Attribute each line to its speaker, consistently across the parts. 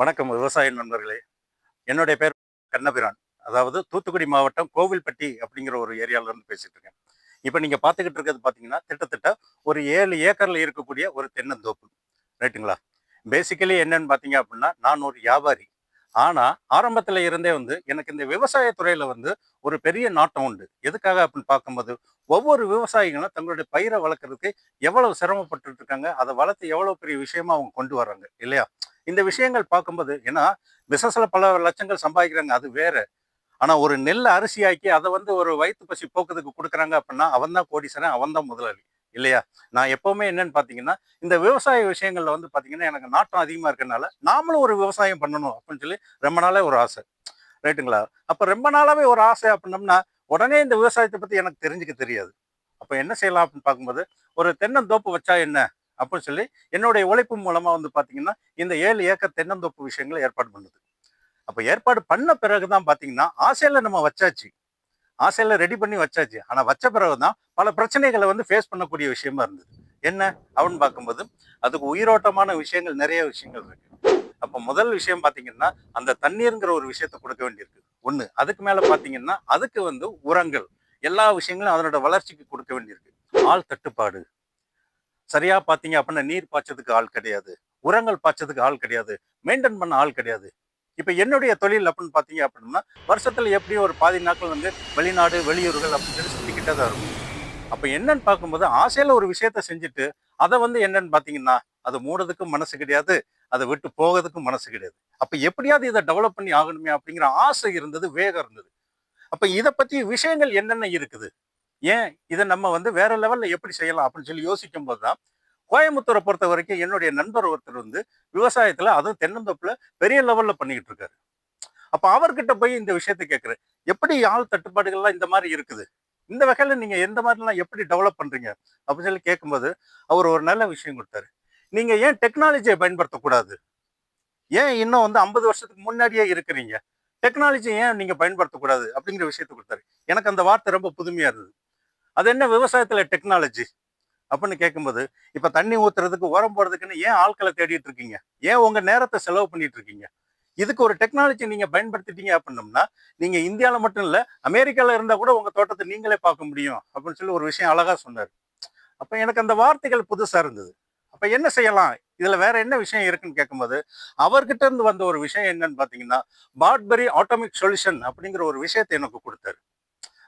Speaker 1: வணக்கம் விவசாய நண்பர்களே. என்னுடைய பேர் கண்ணபிரான். அதாவது தூத்துக்குடி மாவட்டம் கோவில்பட்டி அப்படிங்கிற ஒரு ஏரியால இருந்து இருக்கேன். இப்போ நீங்கள் பார்த்துக்கிட்டு இருக்கிறது பார்த்தீங்கன்னா திட்டத்தட்ட ஒரு ஏழு ஏக்கரில் இருக்கக்கூடிய ஒரு தென்னந்தோப்பு. ரைட்டுங்களா? பேசிக்கலி என்னன்னு பார்த்தீங்க அப்படின்னா நான் ஒரு வியாபாரி. ஆனால் ஆரம்பத்தில் இருந்தே வந்து எனக்கு இந்த விவசாயத்துறையில் வந்து ஒரு பெரிய நாட்டம் உண்டு. எதுக்காக அப்படின்னு பார்க்கும்போது ஒவ்வொரு விவசாயிகளும் தங்களுடைய பயிரை வளர்க்குறதுக்கு எவ்வளவு சிரமப்பட்டு இருக்காங்க அதை வளர்த்து எவ்வளோ பெரிய விஷயமா அவங்க கொண்டு வர்றாங்க இல்லையா? இந்த விஷயங்கள் பார்க்கும்போது ஏன்னா பிசினஸ்ல பல லட்சங்கள் சம்பாதிக்கிறாங்க அது வேறு. ஆனால் ஒரு நெல் அரிசியாக்கி அதை வந்து ஒரு வயிற்று பசி போக்குறதுக்கு கொடுக்குறாங்க அப்படின்னா அவன் தான் கோடீஸ்வரன் அவன் தான் முதலாளி இல்லையா? நான் எப்பவுமே என்னன்னு பார்த்தீங்கன்னா இந்த விவசாய விஷயங்கள்ல வந்து பார்த்தீங்கன்னா எனக்கு நாட்டம் அதிகமாக இருக்கிறனால நாமளும் ஒரு விவசாயம் பண்ணணும் அப்படின்னு சொல்லி ரொம்ப நாளே ஒரு ஆசை. ரைட்டுங்களா? அப்போ ரொம்ப நாளாவே ஒரு ஆசை அப்படின்னம்னா உடனே இந்த விவசாயத்தை பற்றி எனக்கு தெரிஞ்சுக்க தெரியாது. அப்போ என்ன செய்யலாம் அப்படின்னு பார்க்கும்போது ஒரு தென்னந்தோப்பு வச்சா என்ன? அப்படின்னு சொல்லி என்னுடைய உழைப்பு மூலமாக வந்து பார்த்தீங்கன்னா இந்த ஏழு ஏக்கர் தென்னந்தோப்பு விஷயங்களை ஏற்பாடு பண்ணுது. அப்போ ஏற்பாடு பண்ண பிறகு தான் பார்த்தீங்கன்னா ஆசையில் நம்ம வச்சாச்சு. ஆசையில் ரெடி பண்ணி வச்சாச்சு. ஆனால் வச்ச பிறகு தான் பல பிரச்சனைகளை வந்து ஃபேஸ் பண்ணக்கூடிய விஷயமா இருந்தது. என்ன? அப்படின்னு பார்க்கும்போது அதுக்கு உயிரோட்டமான விஷயங்கள் நிறைய விஷயங்கள் இருக்கு. அப்போ முதல் விஷயம் பார்த்தீங்கன்னா அந்த தண்ணீருங்கிற ஒரு விஷயத்த கொடுக்க வேண்டியிருக்கு. ஒன்று அதுக்கு மேலே பார்த்தீங்கன்னா அதுக்கு வந்து உரங்கள். எல்லா விஷயங்களும் அதனோட வளர்ச்சிக்கு கொடுக்க வேண்டியிருக்கு. ஆள் தட்டுப்பாடு. சரியா பாத்தீங்க அப்படின்னா நீர் பாய்ச்சதுக்கு ஆள் கிடையாது. உரங்கள் பாய்ச்சதுக்கு ஆள் கிடையாது. மெயின்டைன் பண்ண ஆள் கிடையாது. இப்ப என்னுடைய தொழில் அப்படின்னு பார்த்தீங்க அப்படின்னா வருஷத்துல எப்படியும் ஒரு பாதி நாட்கள் வந்து வெளிநாடு வெளியூர்கள் அப்படின்னு சொல்லி சுத்திக்கிட்டே தான் இருக்கும். அப்ப என்னன்னு பார்க்கும்போது ஆசையில ஒரு விஷயத்த செஞ்சுட்டு அதை வந்து என்னன்னு பார்த்தீங்கன்னா அது மூடதுக்கும் மனசு கிடையாது. அதை விட்டு போகிறதுக்கும் மனசு கிடையாது. அப்ப எப்படியாவது இதை டெவலப் பண்ணி ஆகணுமே அப்படிங்கிற ஆசை இருந்தது வேகம் இருந்தது. அப்ப இதை பத்தி விஷயங்கள் என்னென்ன இருக்குது? ஏன் இதை நம்ம வந்து வேற லெவல்ல எப்படி செய்யலாம் அப்படின்னு சொல்லி யோசிக்கும் போதுதான் கோயம்புத்தூரை பொறுத்த வரைக்கும் என்னுடைய நண்பர் ஒருத்தர் வந்து விவசாயத்துல அதுவும் தென்னந்தோப்புல பெரிய லெவல்ல பண்ணிக்கிட்டு இருக்காரு. அப்ப அவர்கிட்ட போய் இந்த விஷயத்தை கேட்கிறேன் எப்படி ஆள் தட்டுப்பாடுகள்லாம் இந்த மாதிரி இருக்குது? இந்த வகையில நீங்க எந்த மாதிரிலாம் எப்படி டெவலப் பண்றீங்க? அப்படின்னு சொல்லி கேட்கும்போது அவர் ஒரு நல்ல விஷயம் கொடுத்தாரு. நீங்க ஏன் டெக்னாலஜியை பயன்படுத்தக்கூடாது? ஏன் இன்னும் வந்து ஐம்பது வருஷத்துக்கு முன்னாடியே இருக்கிறீங்க? டெக்னாலஜி ஏன் நீங்க பயன்படுத்தக்கூடாது? அப்படிங்கிற விஷயத்தை கொடுத்தாரு. எனக்கு அந்த வார்த்தை ரொம்ப புதுமையா இருந்தது. அது என்ன விவசாயத்தில் டெக்னாலஜி அப்படின்னு கேட்கும்போது இப்போ தண்ணி ஊத்துறதுக்கு உரம் போடுறதுக்குன்னு ஏன் ஆட்களை தேடிட்டு இருக்கீங்க? ஏன் உங்கள் நேரத்தை செலவு பண்ணிட்டு இருக்கீங்க? இதுக்கு ஒரு டெக்னாலஜி நீங்கள் பயன்படுத்திட்டீங்க அப்படின்னம்னா நீங்கள் இந்தியாவில் மட்டும் இல்லை அமெரிக்காவில் இருந்தால் கூட உங்கள் தோட்டத்தை நீங்களே பார்க்க முடியும் அப்படின்னு சொல்லி ஒரு விஷயம் அழகாக சொன்னார். அப்போ எனக்கு அந்த வார்த்தைகள் புதுசாக இருந்தது. அப்போ என்ன செய்யலாம்? இதில் வேற என்ன விஷயம் இருக்குன்னு கேட்கும்போது அவர்கிட்ட இருந்து வந்த ஒரு விஷயம் என்னன்னு பார்த்தீங்கன்னா பாட்பரி ஆட்டோமிக் சொல்யூஷன் அப்படிங்கிற ஒரு விஷயத்தை எனக்கு கொடுத்தாரு.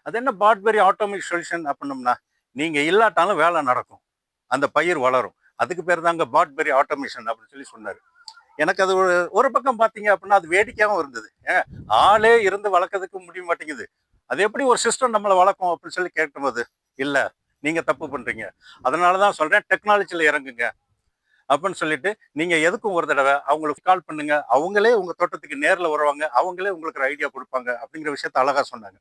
Speaker 1: அது என்ன பாட்பெரி ஆட்டோமிக் சொல்யூஷன் அப்படின்னம்னா நீங்கள் இல்லாட்டாலும் வேலை நடக்கும். அந்த பயிர் வளரும். அதுக்கு பேர் தாங்க பாட்பெரி ஆட்டோமேஷன் அப்படின்னு சொல்லி சொன்னார். எனக்கு அது ஒரு ஒரு பக்கம் பார்த்தீங்க அப்படின்னா அது வேடிக்கையாகவும் இருந்தது. ஏன் ஆளே இருந்து வளர்க்கறதுக்கு முடிய மாட்டேங்குது. அது எப்படி ஒரு சிஸ்டம் நம்மளை வளர்க்கும் அப்படின்னு சொல்லி கேட்கும்போது இல்லை நீங்கள் தப்பு பண்ணுறீங்க அதனால தான் சொல்கிறேன் டெக்னாலஜியில் இறங்குங்க. அப்படின்னு சொல்லிட்டு நீங்க எதுக்கும் ஒரு தடவை அவங்களுக்கு கால் பண்ணுங்க. அவங்களே உங்க தோட்டத்துக்கு நேரில் வருவாங்க. அவங்களே உங்களுக்கு ஒரு ஐடியா கொடுப்பாங்க. அப்படிங்கிற விஷயத்த அழகா சொன்னாங்க.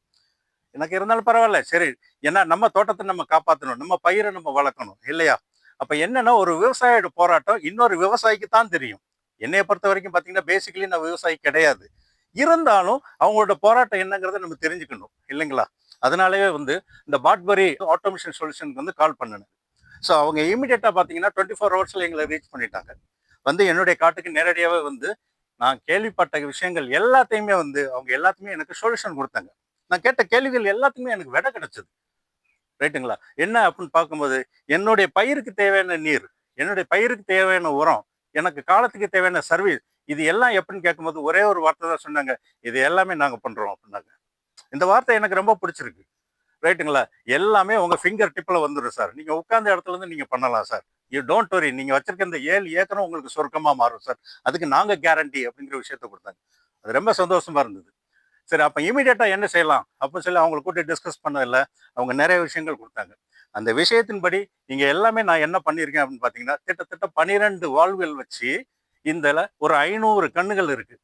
Speaker 1: எனக்கு இருந்தாலும் பரவாயில்ல. சரி ஏன்னா நம்ம தோட்டத்தை நம்ம காப்பாற்றணும் நம்ம பயிரை நம்ம வளர்க்கணும் இல்லையா? அப்போ என்னன்னா ஒரு விவசாயியோட போராட்டம் இன்னொரு விவசாயிக்கு தான் தெரியும். என்னைய பொறுத்த வரைக்கும் பார்த்தீங்கன்னா பேசிக்கலி நான் விவசாயி கிடையாது. இருந்தாலும் அவங்களோட போராட்டம் என்னங்கிறத நம்ம தெரிஞ்சுக்கணும் இல்லைங்களா? அதனாலேயே வந்து இந்த பாட்பரி ஆட்டோமேஷன் சொல்யூஷனுக்கு வந்து கால் பண்ணினேன் ஸோ அவங்க இமீடியட்டாக பார்த்தீங்கன்னா டுவெண்ட்டி ஃபோர் ஹவர்ஸில் எங்களை ரீச் பண்ணிட்டாங்க. வந்து என்னுடைய காட்டுக்கு நேரடியாகவே வந்து நான் கேள்விப்பட்ட விஷயங்கள் எல்லாத்தையுமே வந்து அவங்க எல்லாத்தையுமே எனக்கு சொல்யூஷன் கொடுத்தாங்க. நான் கேட்ட கேள்விகள் எல்லாத்துக்குமே எனக்கு விடை கிடைச்சது. ரைட்டுங்களா? என்ன அப்படின்னு பார்க்கும்போது என்னுடைய பயிருக்கு தேவையான நீர் என்னுடைய பயிருக்கு தேவையான உரம் எனக்கு காலத்துக்கு தேவையான சர்வீஸ் இது எல்லாம் எப்படின்னு கேட்கும்போது ஒரே ஒரு வார்த்தை தான் சொன்னாங்க. இது எல்லாமே நாங்கள் பண்ணுறோம் அப்படின்னாங்க. இந்த வார்த்தை எனக்கு ரொம்ப பிடிச்சிருக்கு. ரைட்டுங்களா? எல்லாமே உங்கள் ஃபிங்கர் டிப்பில் வந்துடும் சார். நீங்கள் உட்கார்ந்த இடத்துல இருந்து பண்ணலாம் சார். யூ டோன்ட் வரி நீங்கள் வச்சிருக்க இந்த ஏழு ஏக்கரும் உங்களுக்கு சொருக்கமாக மாறும் சார். அதுக்கு நாங்கள் கேரண்டி அப்படிங்கிற விஷயத்த கொடுத்தாங்க. அது ரொம்ப சந்தோஷமாக இருந்தது. சரி அப்போ இமீடியட்டாக என்ன செய்யலாம்? அப்படின்னு சொல்லி அவங்களை கூட்டி டிஸ்கஸ் பண்ணதில்ல அவங்க நிறைய விஷயங்கள் கொடுத்தாங்க. அந்த விஷயத்தின்படி இங்கே எல்லாமே நான் என்ன பண்ணியிருக்கேன் அப்படின்னு பார்த்தீங்கன்னா கிட்டத்தட்ட பனிரெண்டு வாழ்வுகள் வச்சு இந்தல ஒரு ஐநூறு கண்ணுகள் இருக்கு.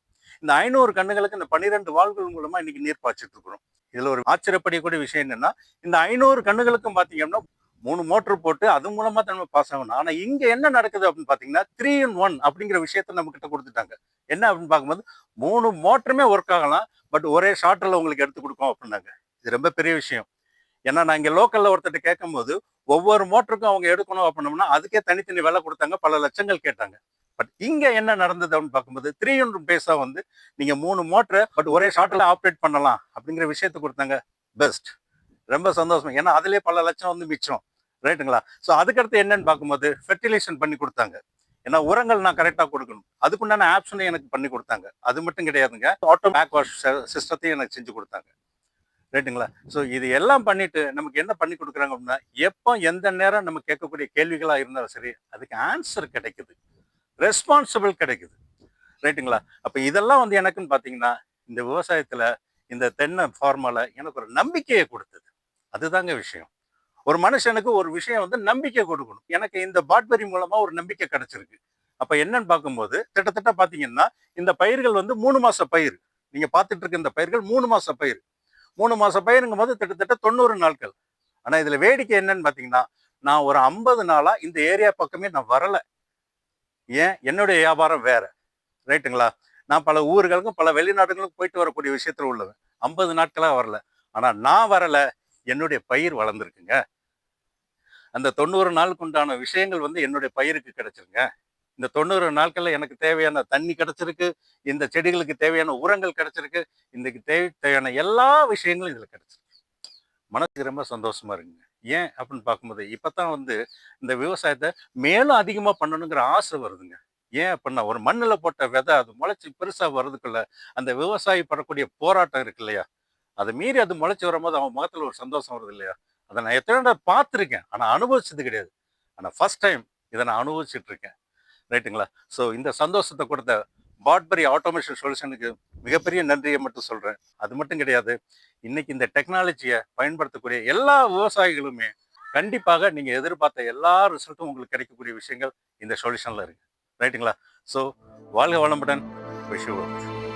Speaker 1: இந்த ஐநூறு கண்ணுகளுக்கு இந்த பன்னிரெண்டு வாழ்வுகள் மூலமாக இன்னைக்கு நீர் பாய்ச்சிட்டு இருக்கிறோம். இதில் ஒரு ஆச்சரியப்படக்கூடிய விஷயம் என்னன்னா இந்த ஐநூறு கண்ணுகளுக்கும் பார்த்தீங்கன்னா மூணு மோட்டர் போட்டு அது மூலமா தான் நம்ம பாஸ் ஆகணும். ஆனா இங்க என்ன நடக்குது அப்படின்னு பாத்தீங்கன்னா த்ரீ இன் ஒன் அப்படிங்கிற விஷயத்த நம்ம கிட்ட கொடுத்துட்டாங்க. என்ன அப்படின்னு பார்க்கும்போது மூணு மோட்டருமே ஒர்க் ஆகலாம் பட் ஒரே ஷார்ட்டில் உங்களுக்கு எடுத்து கொடுக்கும் அப்படின்னாங்க. இது ரொம்ப பெரிய விஷயம். ஏன்னா நான் இங்கே லோக்கலில் ஒருத்தர்ட்ட கேட்கும்போது ஒவ்வொரு மோட்டருக்கும் அவங்க எடுக்கணும் அப்படின்னோம்னா அதுக்கே தனித்தனி விலை கொடுத்தாங்க பல லட்சங்கள் கேட்டாங்க. பட் இங்கே என்ன நடந்தது அப்படின்னு பார்க்கும்போது த்ரீ ஹண்ட்ரட் பேஸாக வந்து நீங்கள் மூணு மோட்டரை பட் ஒரே ஷார்ட்டில் ஆப்ரேட் பண்ணலாம் அப்படிங்கிற விஷயத்தை கொடுத்தாங்க. பெஸ்ட் ரொம்ப சந்தோஷம். ஏன்னா அதுலேயே பல லட்சம் வந்து மிச்சம். ரைட்டுங்களா ஸோ அதுக்கடுத்து என்னன்னு பார்க்கும்போது ஃபெர்டிலைசேஷன் பண்ணி கொடுத்தாங்க. ஏன்னா உரங்கள் நான் கரெக்டாக கொடுக்கணும். அதுக்குண்டான ஆப்ஷனை எனக்கு பண்ணி கொடுத்தாங்க. அது மட்டும் கிடையாதுங்க. ஆட்டோ பேக் வாஷ் சிஸ்டத்தையும் எனக்கு செஞ்சு கொடுத்தாங்க. ரைட்டுங்களா ஸோ இது எல்லாம் பண்ணிட்டு நமக்கு என்ன பண்ணி கொடுக்குறாங்க அப்படின்னா எப்போ எந்த நேரம் நம்ம கேட்கக்கூடிய கேள்விகளாக இருந்தாலும் சரி அதுக்கு ஆன்சர் கிடைக்குது. ரெஸ்பான்சிபிள் கிடைக்குது. ரைட்டுங்களா அப்போ இதெல்லாம் வந்து எனக்குன்னு பார்த்தீங்கன்னா இந்த விவசாயத்தில் இந்த தென்னை ஃபார்மால எனக்கு ஒரு நம்பிக்கையை கொடுத்தது. அதுதாங்க விஷயம். ஒரு மனுஷனுக்கு ஒரு விஷயம் வந்து நம்பிக்கை கொடுக்கணும். எனக்கு இந்த பாட்பெரி மூலமா ஒரு நம்பிக்கை கிடைச்சிருக்கு. அப்ப என்னன்னு பார்க்கும்போது கிட்டத்தட்ட பாத்தீங்கன்னா இந்த பயிர்கள் வந்து மூணு மாச பயிர். நீங்க பார்த்துட்டு இருக்க இந்த பயிர்கள் மூணு மாச பயிர். மூணு மாச பயிருங்கும் போது கிட்டத்தட்ட தொண்ணூறு நாட்கள். ஆனா இதுல வேடிக்கை என்னன்னு பாத்தீங்கன்னா நான் ஒரு ஐம்பது நாளா இந்த ஏரியா பக்கமே நான் வரல. ஏன்? என்னுடைய வியாபாரம் வேற. ரைட்டுங்களா? நான் பல ஊர்களுக்கும் பல வெளிநாடுகளுக்கும் போயிட்டு வரக்கூடிய விஷயத்துல உள்ளவன். ஐம்பது நாட்களாக வரல. ஆனால் நான் வரல. என்னுடைய பயிர் வளர்ந்துருக்குங்க. அந்த தொண்ணூறு நாளுக்கு உண்டான விஷயங்கள் வந்து என்னுடைய பயிருக்கு கிடைச்சிருங்க. இந்த தொண்ணூறு நாட்கள்ல எனக்கு தேவையான தண்ணி கிடைச்சிருக்கு இந்த செடிகளுக்கு தேவையான உரங்கள் கிடைச்சிருக்கு இன்றைக்கு தேவை தேவையான எல்லா விஷயங்களும் இதுல கிடைச்சிருக்கு. மனசுக்கு ரொம்ப சந்தோஷமா இருக்குங்க ஏன் அப்படின்னு பார்க்கும்போது இப்பதான் வந்து இந்த விவசாயத்தை மேலும் அதிகமா பண்ணணுங்கிற ஆசை வருதுங்க. ஏன் அப்படின்னா ஒரு மண்ணுல போட்ட விதை அது முளைச்சி பெருசா வர்றதுக்குள்ள அந்த விவசாயி படக்கூடிய போராட்டம் இருக்கு இல்லையா? அதை மீறி அது முளைச்சி வரும்போது அவன் முகத்தில் ஒரு சந்தோஷம் வருது இல்லையா? அதை நான் எத்தனை தடவை பார்த்துருக்கேன். ஆனால் அனுபவிச்சது கிடையாது. ஆனால் ஃபர்ஸ்ட் டைம் இதை நான் அனுபவிச்சுட்டு இருக்கேன். ரைட்டுங்களா ஸோ இந்த சந்தோஷத்தை கொடுத்த பாட்பரி ஆட்டோமேஷன் சொல்யூஷனுக்கு மிகப்பெரிய நன்றியை மட்டும் சொல்கிறேன் அது மட்டும் கிடையாது. இன்னைக்கு இந்த டெக்னாலஜியை பயன்படுத்தக்கூடிய எல்லா விவசாயிகளுமே கண்டிப்பாக நீங்கள் எதிர்பார்த்த எல்லா ரிசல்ட்டும் உங்களுக்கு கிடைக்கக்கூடிய விஷயங்கள் இந்த சொல்யூஷனில் இருக்குது ரைட்டுங்களா ஸோ வாழ்க வளமுடன். விஷயம்